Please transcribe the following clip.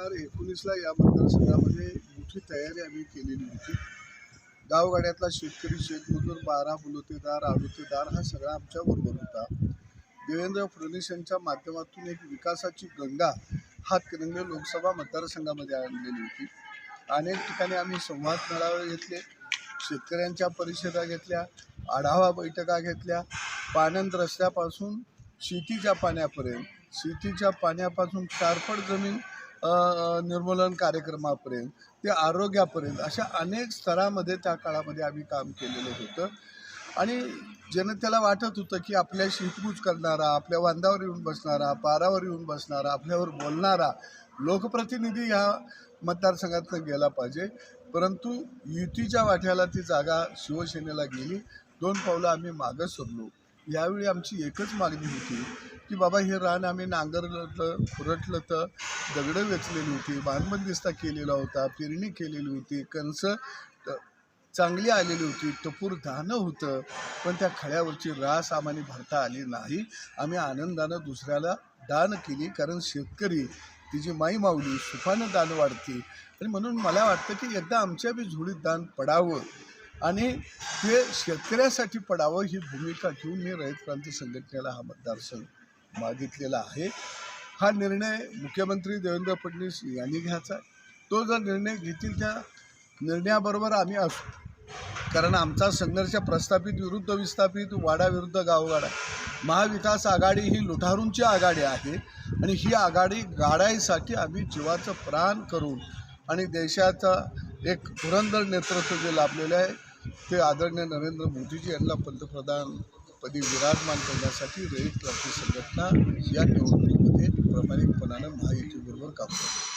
हजार एकोणीसला या मतदारसंघामध्ये मोठी तयारी आम्ही केलेली होती. गावगाड्यातला शेतकरी शेतमजूर बारा बुलतेदार आवृत्तेदार हा सगळा आमच्याबरोबर होता. देवेंद्र फडणवीस यांच्या माध्यमातून एक विकासाची गंगा हातकणंगले लोकसभा मतदारसंघामध्ये आणलेली होती. अनेक ठिकाणी आम्ही संवाद मेळावे घेतले शेतकऱ्यांच्या परिषदा घेतल्या आढावा बैठका घेतल्या. पाणंद रस्त्यापासून शेतीच्या पाण्यापर्यंत शेतीच्या पाण्यापासून चारपट जमीन निर्मूलन कार्यक्रमापर्यंत ते आरोग्यापर्यंत अशा अनेक स्तरामध्ये त्या काळामध्ये आम्ही काम केलेलं होतं. आणि जनतेला वाटत होतं की आपल्या हितगुज करणारा आपल्या वांदावर येऊन बसणारा पारावर येऊन बसणारा आपल्यावर बोलणारा लोकप्रतिनिधी ह्या मतदारसंघातनं गेला पाहिजे. परंतु युतीच्या वाट्याला ती जागा शिवसेनेला गेली. दोन पावलं आम्ही मागं सरलो यावेळी आमची एकच मागणी होती की बाबा हे रान आम्ही नांगरलं तर खुरटलं तर दगडं वेचलेली होती बांधबंदिस्ता केलेला होता पेरणी केलेली होती कणस चांगली आलेली होती टपूर धानं होतं पण त्या खळ्यावरची रास आम्हाला भरता आली नाही. आम्ही आनंदानं दुसऱ्याला दान केली कारण शेतकरी तिची माई मावली सुखानं दान वाढते. आणि म्हणून मला वाटतं की एकदा आमच्या बी झोळीत दान पडावं आणि ते शेतकऱ्यासाठी पडावं ही भूमिका घेऊन मी रयत क्रांती संघटनेला हा मतदारसंघ मागितलेला आहे. हा निर्णय मुख्यमंत्री देवेंद्र फडणवीस यांनी घ्यायचा तो जर निर्णय घेतील त्या निर्णयाबरोबर आम्ही असू. कारण आमचा संघर्ष प्रस्थापित विरुद्ध विस्थापित वाडा विरुद्ध गावगाडा महाविकास आघाडी ही लुठारूंची आघाडी आहे आणि ही आघाडी गाडायसाठी आम्ही जीवाचं प्राण करून आणि देशाचा एक धुरंधर नेतृत्व जे लाभलेलं आहे ते आदरणीय नरेंद्र मोदीजी यांना पंतप्रधान पदी विराजमान करण्यासाठी रयत क्रांती संघटना या निवडणुकीमध्ये प्रामाणिकपणानं महायुतीबरोबर काम करते.